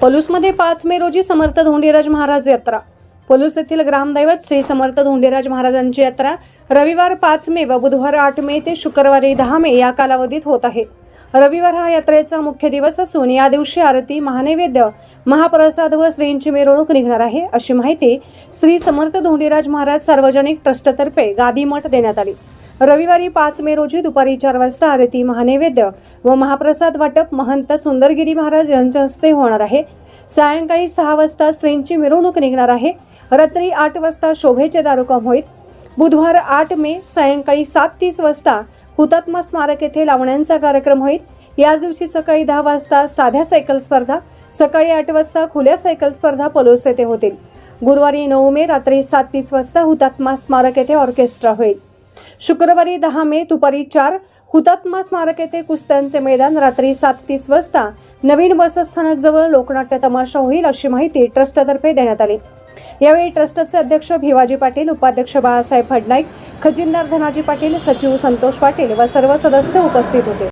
पलूसमध्ये पाच मे रोजी समर्थ धोंडीराज महाराज यात्रा. पलूस येथील ग्रामदैवत श्री समर्थ धोंडीराज महाराजांची यात्रा रविवार पाच मे व बुधवार आठ मे ते शुक्रवारी दहा मे या कालावधीत होत आहे. रविवार हा यात्रेचा मुख्य दिवस असून या दिवशी आरती महानैवेद्य महाप्रसाद व श्रींची मिरवणूक निघणार आहे अशी माहिती श्री समर्थ धोंडीराज महाराज सार्वजनिक ट्रस्टतर्फे गादीमठ देण्यात आली. रविवारी पाच मे रोजी दुपारी चार वाजता आरती महानैवेद्य व महाप्रसाद वाटप महंत सुंदरगिरी महाराज यांच्या हस्ते होणार आहे. सायंकाळी सहा वाजता स्त्रींची मिरवणूक निघणार आहे. रात्री आठ वाजता शोभेचे दारुकाम होईल. बुधवार आठ मे सायंकाळी सात तीस वाजता हुतात्मा स्मारक येथे लावण्यांचा कार्यक्रम होईल. याच दिवशी सकाळी दहा वाजता साध्या सायकल स्पर्धा सकाळी आठ वाजता खुल्या सायकल स्पर्धा पलोस येथे होतील. गुरुवारी नऊ मे रात्री सात तीस वाजता हुतात्मा स्मारक येथे ऑर्केस्ट्रा होईल. शुक्रवारी दहा मे दुपारी चार हुतात्मा स्मारक येथे कुस्त्यांचे मैदान रात्री सात तीस वाजता. नवीन बसस्थानकजवळ लोकनाट्य तमाशा होईल अशी माहिती ट्रस्टतर्फे देण्यात आली. यावेळी ट्रस्टचे अध्यक्ष भिवाजी पाटील उपाध्यक्ष बाळासाहेब फडनाईक खजिनदार धनाजी पाटील सचिव संतोष पाटील व सर्व सदस्य उपस्थित होते.